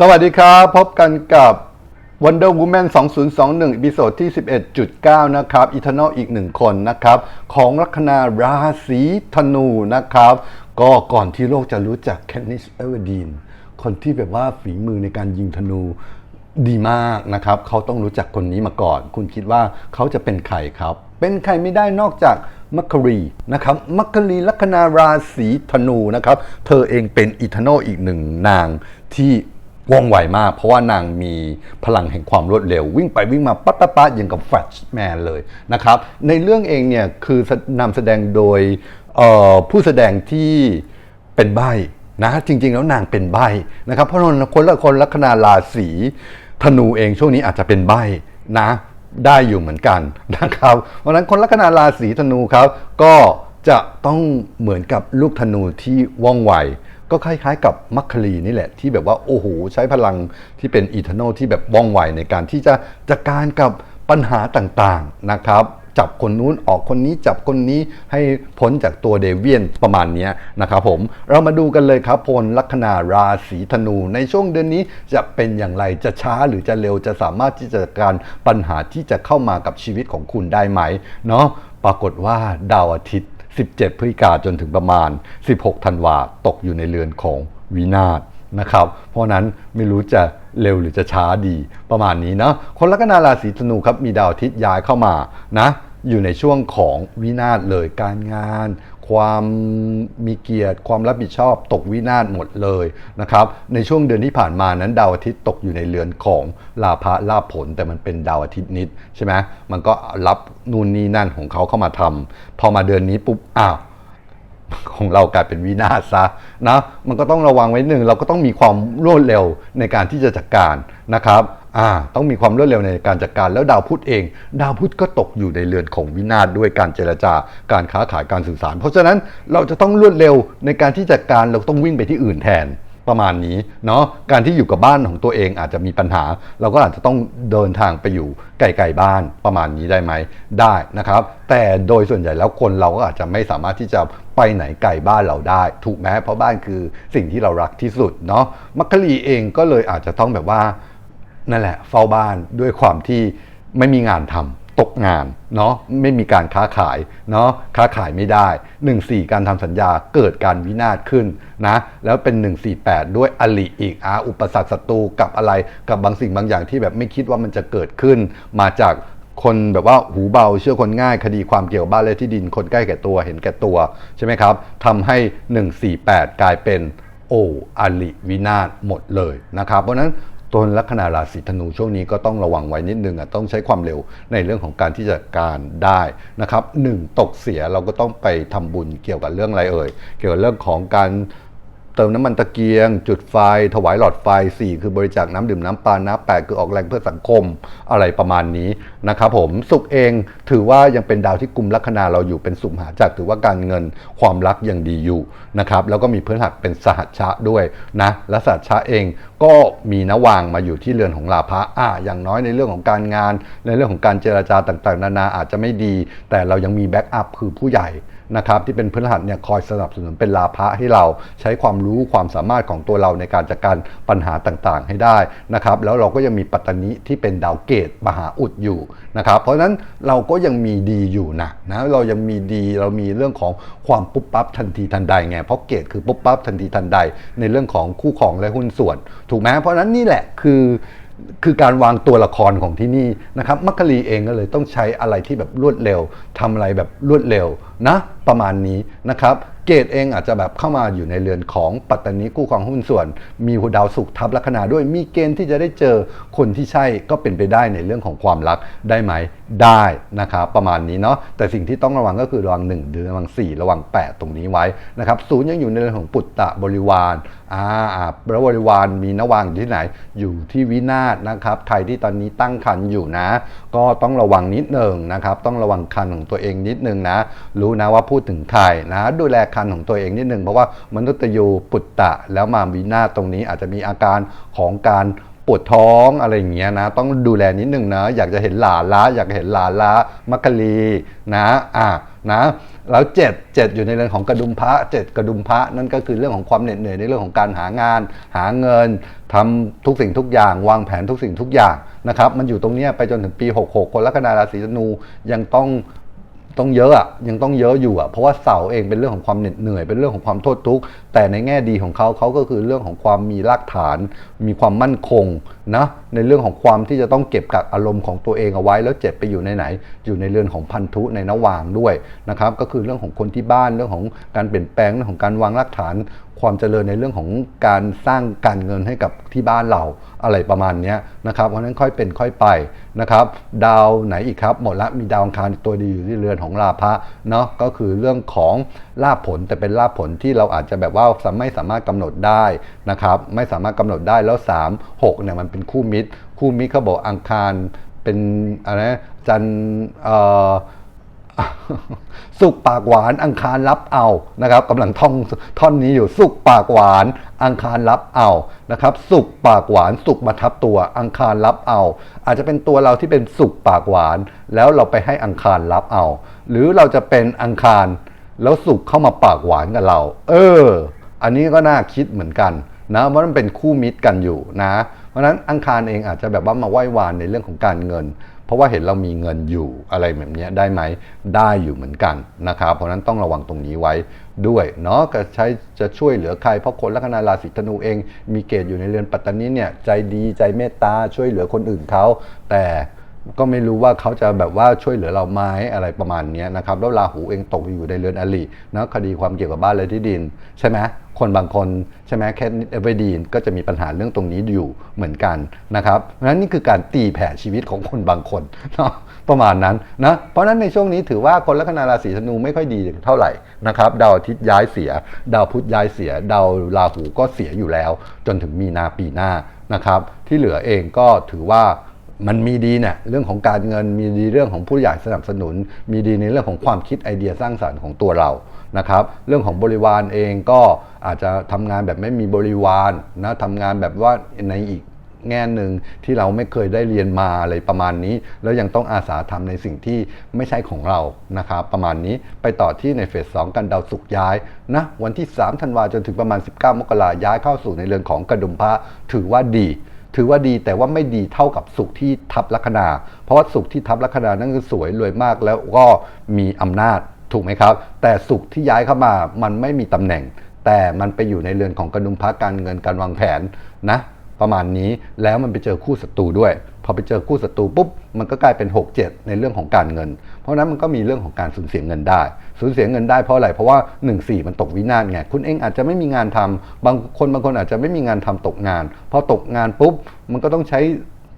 สวัสดีครับ พบกันกับ Wonder Woman 2021 อีพิโซดที่ 11.9 นะครับ Eternal อีกหนึ่งคนนะครับ ของลัคนาราศีธนูนะครับ ก็ก่อนที่โลกจะรู้จักแค n นิสเอเวอร์ดีนคนที่แบบว่าฝีมือในการยิงธนูดีมากนะครับ เขาต้องรู้จักคนนี้มาก่อน คุณคิดว่าเขาจะเป็นใครครับ เป็นใครไม่ได้นอกจากมัคครีนะครับมัคครีลัคนาราศีธนูนะครับ เธอเองเป็นอีเทอร์นอีกหนึ่งนางที่ ว่องไวมาก เพราะว่านางมีพลังแห่งความรวดเร็ว วิ่งไปวิ่งมาปั๊ดปั๊ดปั๊ดอย่างกับแฟชแมนเลยนะครับ ในเรื่องเองเนี่ยคือนำแสดงโดยผู้แสดงที่เป็นใบนะจริง ๆ แล้วนางเป็นใบนะครับเพราะนคนละคนลัคนาราศีธนูเองช่วงนี้อาจจะเป็นใบนะได้อยู่เหมือนกันนะครับเพราะนั้นคนลัคนาราศีธนูครับก็จะต้องเหมือนกับลูกธนูที่ว่องไว ก็คล้ายๆ กับมัคคลีนี่แหละที่แบบว่าโอ้โหใช้พลังที่เป็นอีเทนอร์นที่แบบว่องไวในการที่จะจัดการกับปัญหาต่างๆนะครับจับคนนู้นออกคนนี้จับคนนี้ให้พ้นจากตัวเดเวียนประมาณนี้นะครับผมเรามาดูกันเลยครับพลลัคนาราศีธนู ในช่วงเดือนนี้จะเป็นอย่างไรจะช้าหรือจะเร็วจะสามารถที่จะจัดการปัญหาที่จะเข้ามากับชีวิตของคุณได้ไหมเนาะปรากฏว่าดาวอาทิตย์ 17 พฤศจิกาจนถึงประมาณ 16 ธันวาตกอยู่ในเรือนของวินาศนะครับ เพราะนั้นไม่รู้จะเร็วหรือจะช้าดีประมาณนี้เนาะคนลัคนาราศีธนูครับมีดาวอาทิตย์ย้ายเข้ามานะอยู่ในช่วงของวินาศเลยการงาน ความมีเกียรติ ความรับผิดชอบตกวินาศหมดเลยนะครับในช่วงเดือนที่ผ่านมานั้นดาวอาทิตย์ตกอยู่ในเรือนของลาภะลาภผล แต่มันเป็นดาวอาทิตย์นิดใช่ไหมมันก็รับนู่นนี่นั่นของเขาเข้ามาทำพอมาเดือนนี้ปุ๊บอ้าว ของเรากลายเป็นวินาศซะนะมันก็ต้องระวังไว้หนึ่งเราก็ต้องมีความรวดเร็วในการที่จะจัดการนะครับอ่าต้องมีความรวดเร็วในการจัดการแล้วดาวพุธเอง ดาวพุธก็ตกอยู่ในเรือนของวินาศด้วยการเจรจาการค้าขายการสื่อสาร เพราะฉะนั้นเราจะต้องรวดเร็วในการที่จัดการเราต้องวิ่งไปที่อื่นแทน ประมาณนี้เนาะการที่อยู่กับบ้านของตัวเองอาจจะมีปัญหา เราก็อาจจะต้องเดินทางไปอยู่ไกลๆบ้านประมาณนี้ได้ไหมได้นะครับ แต่โดยส่วนใหญ่แล้วคนเราก็อาจจะไม่สามารถที่จะไปไหนไกลบ้านเราได้ ถูกไหมเพราะบ้านคือสิ่งที่เรารักที่สุดเนาะมัคคลีเองก็เลยอาจจะต้องแบบว่านั่นแหละเฝ้าบ้านด้วยความที่ไม่มีงานทำ ตกงานเนาะไม่มีการค้าขายเนาะค้าขายไม่ได้ 1 4 การทำสัญญาเกิดการวินาศขึ้นนะแล้วเป็น 148 ด้วยอลิอีกอาอุปสรรคศัตรูกับอะไรกับบางสิ่งบางอย่างที่แบบไม่คิดว่ามันจะเกิดขึ้น มาจากคนแบบว่าหูเบาเชื่อคนง่ายคดีความเกี่ยวกับบ้านและที่ดินคนใกล้แก่ตัวเห็นแก่ตัวใช่ไหมครับทำให้ 148 กลายเป็นโออลิวินาศหมดเลยนะครับ เพราะนั้น ตัวลัคนาราศีธนูช่วงนี้ก็ต้องระวังไว้นิดนึงอะต้องใช้ความเร็วในเรื่องของการที่จะการได้นะครับหนึ่งตกเสียเราก็ต้องไปทำบุญเกี่ยวกับเรื่องอะไรเอ่ยเกี่ยวกับเรื่องของการ เติมน้ำมันตะเกียง จุดไฟ ถวายหลอดไฟ 4 คือบริจาคน้ำดื่มน้ำปลาน้ำแปดคือออกแรงเพื่อสังคมอะไรประมาณนี้นะครับผมสุขเองถือว่ายังเป็นดาวที่กลุ่มลัคนาเราอยู่เป็นสุมหาจักรถือว่าการเงินความรักยังดีอยู่นะครับแล้วก็มีพื้นหักเป็นสหัชชะด้วยนะและสหัชชะเองก็มีนวางมาอยู่ที่เรือนของลาภะอะอย่างน้อยในเรื่องของการงาน ในเรื่องของการเจราจาต่างๆ นานาอาจจะไม่ดี แต่เรายังมีแบ็กอัพคือผู้ใหญ่ นะครับที่เป็นพฤหัสเนี่ยคอยสนับสนุนเป็นลาภะให้เราใช้ความรู้ความสามารถของตัวเราในการจัดการปัญหาต่างๆ ให้ได้นะครับแล้วเราก็ยังมีปัตตานิที่เป็นดาวเกตมหาอุดอยู่นะครับเพราะฉะนั้นเราก็ยังมีดีอยู่นะนะเรายังมีดีเรามีเรื่องของความปุ๊บปั๊บทันทีทันใดไงเพราะเกตคือปุ๊บปั๊บทันทีทันใด ในเรื่องของคู่ครองและหุ้นส่วน ถูกไหมเพราะฉะนั้นนี่แหละคือ คือการวางตัวละครของที่นี่นะครับมัคคลีเองก็เลยต้องใช้อะไรที่แบบรวดเร็วทำอะไรแบบรวดเร็วนะ ประมาณนี้นะครับ เกตเองอาจจะแบบเข้ามาอยู่ในเรือนของปัตตานีคู่ครองหุ้นส่วน มีหัวดาวสุขทับลัคนาด้วยมีเกณฑ์ที่จะได้เจอคนที่ใช่ก็เป็นไปได้ในเรื่องของความรักได้ไหมได้นะครับประมาณนี้เนาะแต่สิ่งที่ต้องระวังก็คือระวัง1หรือนระวัง 4 ระวัง 8 ตรงนี้ไว้นะครับศูนย์ยังอยู่ในเรื่องของปุตตะบริวารอ่าอ่าบริวารมีนวางอยู่ที่ไหนอยู่ที่วินาศนะครับใครที่ตอนนี้ตั้งคันอยู่นะ ก็ต้องระวังนิดหนึ่งนะครับต้องระวังคันของตัวเองนิดหนึ่งนะ รู้นะว่าพูดถึงใครนะดูแลคันของตัวเองนิดหนึ่งเพราะว่ามนุษย์ยูปุตตะ แล้วมาวินาตรงนี้อาจจะมีอาการของการปวดท้องอะไรอย่างเงี้ยนะ ต้องดูแลนิดหนึ่งนะ อยากจะเห็นหลานละอยากเห็นหลานละมักกะลีนะอะนะแล้วเจ็ดเจ็ดอยู่ในเรื่องของกระดุมพระเจ็ดกระดุมพระนั่นก็คือเรื่องของความเหน็ดเหนื่อยในเรื่องของการหางาน หาเงินทำทุกสิ่งทุกอย่าง วางแผนทุกสิ่งทุกอย่างนะครับ มันอยู่ตรงนี้ไปจนถึงปี 66 คนลัคนาราศีธนูยังต้อง ต้องเยอะอะยังต้องเยอะอยู่อะเพราะว่าเสาเองเป็นเรื่องของความเหน็ดเหนื่อยเป็นเรื่องของความโทษทุกข์แต่ในแง่ดีของเขาเขาก็คือเรื่องของความมีรากฐาน มีความมั่นคงนะ ในเรื่องของความที่จะต้องเก็บกักอารมณ์ของตัวเองเอาไว้ แล้วเจ็บไปอยู่ในไหน อยู่ในเรือนของพันธุในนวางด้วยนะครับก็คือเรื่องของคนที่บ้านเรื่องของการเปลี่ยนแปลงเรื่องของการวางรากฐาน ความเจริญในเรื่องของการสร้างการเงินให้กับที่บ้านเราอะไรประมาณนี้นะครับเพราะนั้นค่อยเป็นค่อยไปนะครับดาวไหนอีกครับ หมดละมีดาวอังคารตัวดีอยู่ที่เรือนของลาภะเนาะก็คือเรื่องของลาภผลแต่เป็นลาภผลที่เราอาจจะแบบว่าไม่สามารถกำหนดได้นะครับไม่สามารถกำหนดได้แล้ว 3 6เนี่ยมันเป็นคู่มิตรคู่มิตรเขาบอกอังคารเป็นอะไรจันสุกปากหวานอังคารรับเอานะครับกำลังท่องท่อนนี้อยู่สุกปากหวาน อังคารรับเอานะครับ สุกปากหวาน สุกมาทับตัว อังคารรับเอา อาจจะเป็นตัวเราที่เป็นสุกปากหวาน แล้วเราไปให้อังคารรับเอา หรือเราจะเป็นอังคารแล้วสุกเข้ามาปากหวานกับเรา เออ อันนี้ก็น่าคิดเหมือนกันนะเพราะมันเป็นคู่มิตรกันอยู่นะ ราะฉะนั้นอังคารเองอาจจะแบบว่ามาไหว้วานในเรื่องของการเงิน เพราะว่าเห็นเรามีเงินอยู่อะไรแบบนี้ได้ไหมได้อยู่เหมือนกันนะครับเพราะฉะนั้นต้องระวังตรงนี้ไว้ด้วยเนาะก็ใช้จะช่วยเหลือใครเพราะคนลัคนาราศีธนูเอง มีเกณฑ์อยู่ในเรือนปัตตานีเนี่ยใจดีใจเมตตาช่วยเหลือคนอื่นเขาแต่ ก็ไม่รู้ว่าเขาจะแบบว่าช่วยเหลือเราไหมอะไรประมาณนี้นะครับแล้วราหูเองตกอยู่ในเรือนอลินะคดีความเกี่ยวกับบ้านและที่ดิน ใช่ไหมคนบางคนใช่ไหมแค่เอเวอร์ดีนก็จะมีปัญหาเรื่องตรงนี้อยู่เหมือนกันนะครับเพราะฉะนั้นนี่คือการตีแผ่ชีวิตของคนบางคนเนาะประมาณนั้นนะเพราะฉะนั้นในช่วงนี้ถือว่าคนลัคนาราศีธนูไม่ค่อยดีเท่าไหร่นะครับดาวอาทิตย์ย้ายเสีย ดาวพุธย้ายเสีย ดาวราหูก็เสียอยู่แล้ว จนถึงมีนาปีหน้านะครับ ที่เหลือเองก็ถือว่า มันมีดีเนี่ยเรื่องของการเงินมีดีเรื่องของผู้ใหญ่สนับสนุน มีดีในเรื่องของความคิดไอเดียสร้างสรรค์ของตัวเรานะครับ เรื่องของบริวารเองก็อาจจะทำงานแบบไม่มีบริวารนะทำงานแบบว่าในอีกแง่หนึ่งที่เราไม่เคยได้เรียนมาอะไรประมาณนี้ แล้วยังต้องอาสาทำในสิ่งที่ไม่ใช่ของเรานะครับประมาณนี้ไปต่อที่ในเฟสสองกันดาวศุกย้ายนะวันที่3ธันวาจนถึงประมาณ 19 มกราย้ายเข้าสู่ในเรือนของกระดุมพระถือว่าดี ถือว่าดีแต่ว่าไม่ดีเท่ากับสุขที่ทับลัคนา เพราะว่าสุขที่ทับลัคนานั่นคือสวยรวยมากแล้วก็มีอำนาจถูกไหมครับ แต่สุขที่ย้ายเข้ามามันไม่มีตำแหน่ง แต่มันไปอยู่ในเรือนของกระดุมพระการเงินการวางแผนนะ ประมาณนี้แล้วมันไปเจอคู่ศัตรูด้วย พอไปเจอคู่ศัตรูปุ๊บมันก็กลายเป็น 6 7 ในเรื่องของการเงิน เพราะนั้นมันก็มีเรื่องของการสูญเสียเงินได้ สูญเสียเงินได้เพราะอะไร เพราะว่า 1 4 มันตกวินาศไง คุณเองอาจจะไม่มีงานทำบางคนบางคนอาจจะไม่มีงานทำตกงาน พอตกงานปุ๊บมันก็ต้องใช้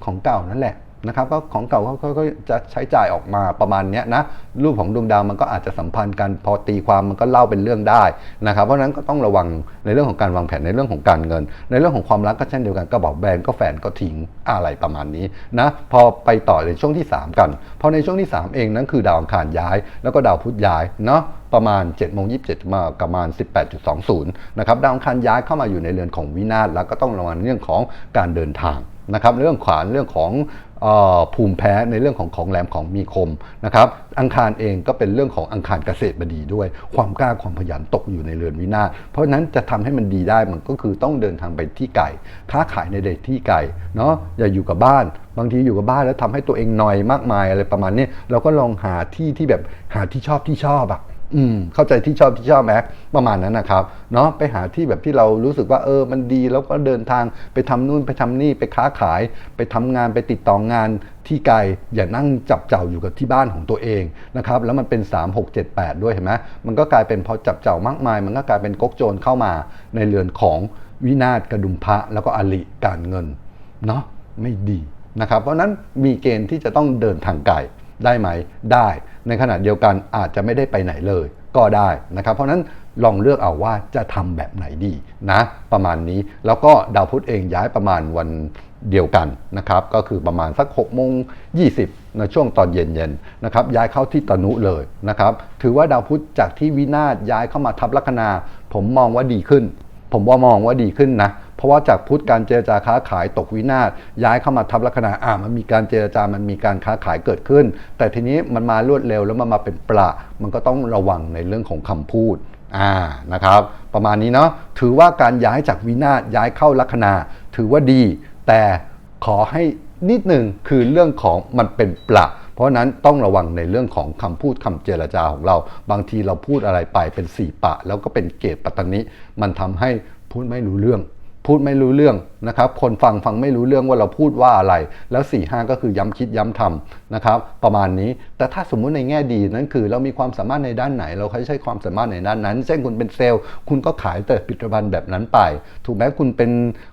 ของเก่านั่นแหละ นะครับก็ของเก่าเขาก็จะใช้จ่ายออกมาประมาณนี้นะรูปของดวงดาวมันก็อาจจะสัมพันธ์กันพอตีความมันก็เล่าเป็นเรื่องได้นะครับเพราะฉะนั้นก็ต้องระวังในเรื่องของการวางแผนในเรื่องของการเงิน ในเรื่องของความรักก็เช่นเดียวกันก็บอกแบนก็แฟนก็ทิ้งอะไรประมาณนี้นะพอไปต่อในช่วงที่ 3 กันพอในช่วงที่ 3 เองนั้นคือดาวอังคารย้าย แล้วก็ดาวพุธย้ายเนาะประมาณ7จ็ดโมงยีมาประมาณ 18.20นะครับดาวอังคารย้ายเข้ามาอยู่ในเรือนของวินาศแล้วก็ต้องระวังเรื่องของการเดินทางนะครับเรื่องขวานเรื่องของ ภูมิแพ้ในเรื่องของของแหลมของมีคมนะครับอังคารเองก็เป็นเรื่องของอังคารเกษตรบดีด้วย ความกล้าความขยันตกอยู่ในเรือนวินาศเพราะฉะนั้นจะทำให้มันดีได้มันก็คือต้องเดินทางไปที่ไกลค้าขายในเดทที่ไกลเนาะอย่าอยู่กับบ้าน บางทีอยู่กับบ้านแล้วทำให้ตัวเองหน่อยมากมายอะไรประมาณนี้เราก็ลองหาที่ที่แบบหาที่ชอบที่ชอบอะ อืมเข้าใจที่ชอบที่ชอบไหมประมาณนั้นนะครับเนาะไปหาที่แบบที่เรารู้สึกว่าเออมันดีแล้วก็เดินทางไปทำนู่นไปทำนี่ไปค้าขาย ไปทำงานไปติดต่องานที่ไกลอย่านั่งจับเจ้าอยู่กับที่บ้านของตัวเองนะครับแล้วมันเป็น 3 6 7 8 ด้วยเห็นไหมมันก็กลายเป็นพอจับเจ้ามากมาย มันก็กลายเป็นก๊กโจรเข้ามาในเรือนของวินาศกระดุมพระแล้วก็อลิการเงินเนาะไม่ดีนะครับเพราะนั้นมีเกณฑ์ที่จะต้องเดินทางไกลได้ไหมได้ ในขณะเดียวกันอาจจะไม่ได้ไปไหนเลยก็ได้นะครับ เพราะนั้นลองเลือกเอาว่าจะทำแบบไหนดีนะประมาณนี้แล้วก็ดาวพุธเองย้ายประมาณวันเดียวกันนะครับก็คือประมาณสัก6โมง20ในช่วงตอนเย็นๆนะครับย้ายเข้าที่ตนุเลยนะครับถือว่าดาวพุธจากที่วินาศย้ายเข้ามาทับลัคนา ผมมองว่าดีขึ้น ผมว่ามองว่าดีขึ้นนะ เพราะว่าจากพุธการเจรจาค้าขายตกวินาศย้ายเข้ามาทับลัคนาอ่ามันมีการเจรจามันมีการค้าขายเกิดขึ้น แต่ทีนี้มันมารวดเร็วแล้วมันมาเป็นประมันก็ต้องระวังในเรื่องของคำพูดอ่านะครับ ประมาณนี้เนาะถือว่าการย้ายจากวินาศย้ายเข้าลัคนา ถือว่าดี แต่ขอให้นิดหนึ่งคือเรื่องของมันเป็นประเพราะนั้นต้องระวังในเรื่องของคำพูดคำเจรจาของเรา บางทีเราพูดอะไรไปเป็นสี่ปะ แล้วก็เป็นเกตปัตตนิมันทำให้พูดไม่รู้เรื่อง พูดไม่รู้เรื่องนะครับคนฟังฟังไม่รู้เรื่องว่าเราพูดว่าอะไร แล้ว4ี่ห้าก็คือย้ำคิดย้ำทำนะครับประมาณนี้แต่ถ้าสมมุติในแง่ดีนั่นคือ เรามีความสามารถในด้านไหน เราใช้ความสามารถในด้านนั้น เช่นคุณเป็นเซลล์ คุณก็ขายแต่ผลิตภัณฑ์แบบนั้นไป ถูกไหมคุณเป็น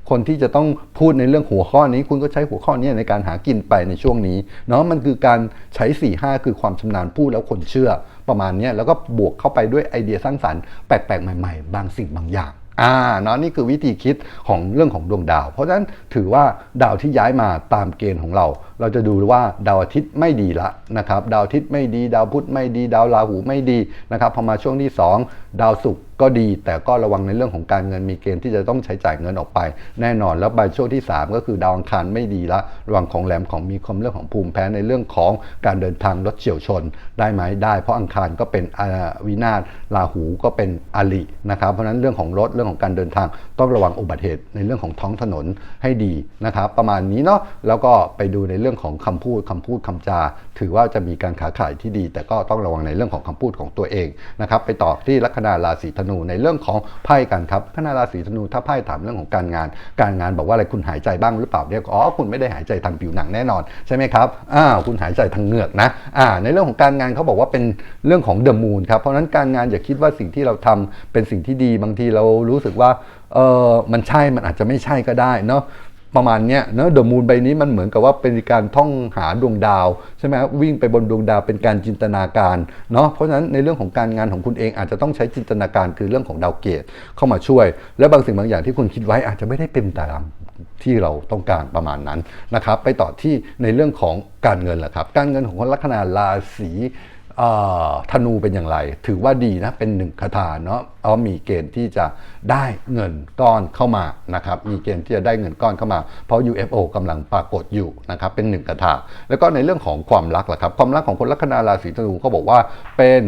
คนที่จะต้องพูดในเรื่องหัวข้อนี้ คุณก็ใช้หัวข้อนี้ในการหากินไปในช่วงนี้เนาะมันคือการใช้4ี่ห้าคือความชำนาญพูดแล้วคนเชื่อประมาณนี้แล้วก็บวกเข้าไปด้วยไอเดียสร้างสรรค์แปลกๆใหม่ ๆ บางสิ่งบางอย่าง อ่าเนาะนี่คือวิธีคิดของเรื่องของดวงดาว เพราะฉะนั้นถือว่าดาวที่ย้ายมาตามเกณฑ์ของเราเราจะดูว่าดาวอาทิตย์ไม่ดีละนะครับดาวอาทิตย์ไม่ดี ดาวพุธไม่ดี ดาวราหูไม่ดีนะครับพอมาช่วงที่ 2 ดาวศุกร์ก็ดี แต่ก็ระวังในเรื่องของการเงินมีเกณฑ์ที่จะต้องใช้จ่ายเงินออกไป แน่นอนแล้วใบช่วงที่ 3 ก็คือดาวอังคารไม่ดีละระวังของแหลมของมีความเรื่องของภูมิแพ้ในเรื่องของการเดินทางรถเฉี่ยวชนได้ไหมได้ เพราะอังคารก็เป็นวินาศราหูก็เป็นอลินะครับเพราะฉะนั้นเรื่องของรถเรื่องของการเดินทางต้องระวังอุบัติเหตุในเรื่องของท้องถนนให้ดีนะครับประมาณนี้เนาะแล้วก็ไปดูในเรื่องของคำพูดคำพูดคำจา ถือว่าจะมีการขาขายที่ดี แต่ก็ต้องระวังในเรื่องของคำพูดของตัวเองนะครับไปต่อที่ลัคนาราศีธนูในเรื่องของไพ่กันครับลัคนาราศีธนูถ้าไพ่ถามเรื่องของการงาน การงานบอกว่าอะไรคุณหายใจบ้างหรือเปล่าเนี่ยอ๋อคุณไม่ได้หายใจทางผิวหนังแน่นอนใช่ไหมครับอ้าวคุณหายใจทางเหงือกนะอ่าในเรื่องของการงานเขาบอกว่าเป็นเรื่องของเดอะมูนครับเพราะฉะนั้นการงานอย่าคิดว่าสิ่งที่เราทำเป็นสิ่งที่ดีบางทีเรารู้สึกว่าเออมันใช่มันอาจจะไม่ใช่ก็ได้เนาะ ประมาณเนี้ยเนอะเดอะมูนใบนี้มันเหมือนกับว่าเป็นการท่องหาดวงดาวใช่ไหมครับวิ่งไปบนดวงดาวเป็นการจินตนาการเนาะเพราะฉะนั้นในเรื่องของการงานของคุณเองอาจจะต้องใช้จินตนาการคือเรื่องของดาวเกตเข้ามาช่วย และบางสิ่งบางอย่างที่คุณคิดไว้อาจจะไม่ได้เป็นตามที่เราต้องการประมาณนั้นนะครับ ไปต่อที่ในเรื่องของการเงินแหละครับ การเงินของคนลัคนาราศี ธนูเป็นอย่างไร ถือว่าดีนะ เป็นหนึ่งคาถาเนาะเอามีเกณฑ์ที่จะได้เงินก้อนเข้ามานะครับ มีเกณฑ์ที่จะได้เงินก้อนเข้ามา เพราะ UFO กำลังปรากฏอยู่นะครับ เป็นหนึ่งคาถาแล้วก็ในเรื่องของความรักล่ะครับ ความรักของคนลัคนาราศีธนูเขาบอกว่าเป็น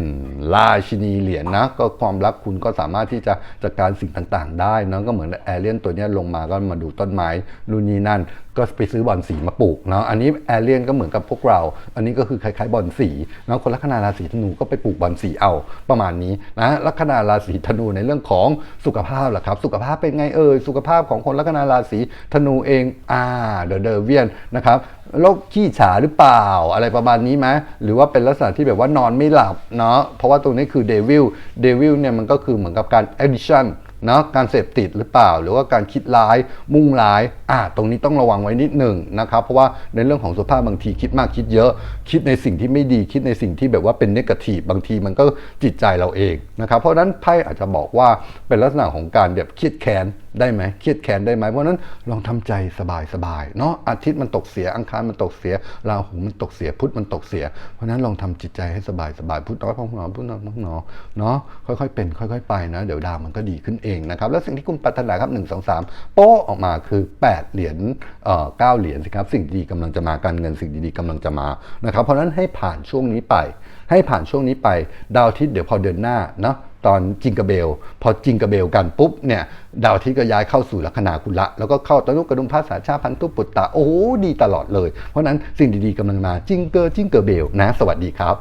ราชินีเหรียญนะก็ความรักคุณก็สามารถที่จะจัดการสิ่งต่างๆ ได้เนะก็เหมือนแอเรียนตัวนี้ลงมาก็มาดูต้นไม้นู่นนี่นั่น ก็ไปซื้อบอลสีมาปลูกเนาะอันนี้แอเรียนก็เหมือนกับพวกเรา อันนี้ก็คือคล้ายๆบอลสีเนาะคนลัคนาราศีธนูก็ไปปลูกบอลสีเอาประมาณนี้นะลัคนาราศีธนูในเรื่องของสุขภาพล่ะครับสุขภาพเป็นไงเอ่ยสุขภาพของคนลัคนาราศีธนูเองอ่าเดอะเดอเวียนนะครับโรคขี้ฉาหรือเปล่าอะไรประมาณนี้ไหมหรือว่าเป็นลักษณะที่แบบว่านอนไม่หลับเนาะเพราะว่าตรงนี้คือเดวิลเดวิลเนี่ยมันก็คือเหมือนกับการ addiction เนาะการเสพติดหรือเปล่า หรือว่าการคิดร้ายมุ่งร้ายอ่าตรงนี้ต้องระวังไว้นิดหนึ่งนะครับ เพราะว่าในเรื่องของสุขภาพบางทีคิดมากคิดเยอะ คิดในสิ่งที่ไม่ดีคิดในสิ่งที่แบบว่าเป็นเนกาทีฟบางทีมันก็จิตใจเราเองนะครับเพราะฉะนั้นไพ่อาจจะบอกว่าเป็นลักษณะของการแบบเครียดแค้น ได้ไหมเครียดแค้นได้ไหมเพราะนั้นลองทำใจสบายๆเนาะอาทิตย์มันตกเสียอังคารมันตกเสียราหูมันตกเสียพุธมันตกเสีย เพราะนั้นลองทำจิตใจให้สบายสบายพุธน้อยพองหนอพุธน้อยพองหนอเนาะค่อยๆ เป็น ค่อย ๆ ไปนะ เดี๋ยวดาวมันก็ดีขึ้นเองนะครับแล้วสิ่งที่คุณปรารถนาครับ1 2 3โป๊ะออกมาคือ 8 เหรียญเอ่อ9เหรียญสิครับสิ่งดีกำลังจะมาการเงินสิ่งดีๆกำลังจะมานะครับเพราะฉะนั้นให้ผ่านช่วงนี้ไป ให้ผ่านช่วงนี้ไป ดาวอาทิตย์เดี๋ยวพอเดือนหน้าเนาะ ตอนจิงกระเบล พอจิงกระเบลกันปุ๊บเนี่ยดาวอาทิตย์ก็ย้ายเข้าสู่ลัคนาคุณละ แล้วก็เข้าตนุกระดุมภาษาชาพันธุปุตตะโอ้ดีตลอดเลย เพราะนั้นสิ่งดีๆกำลังมาจิงเกอร์จิงเกอร์เบลนะ สวัสดีครับ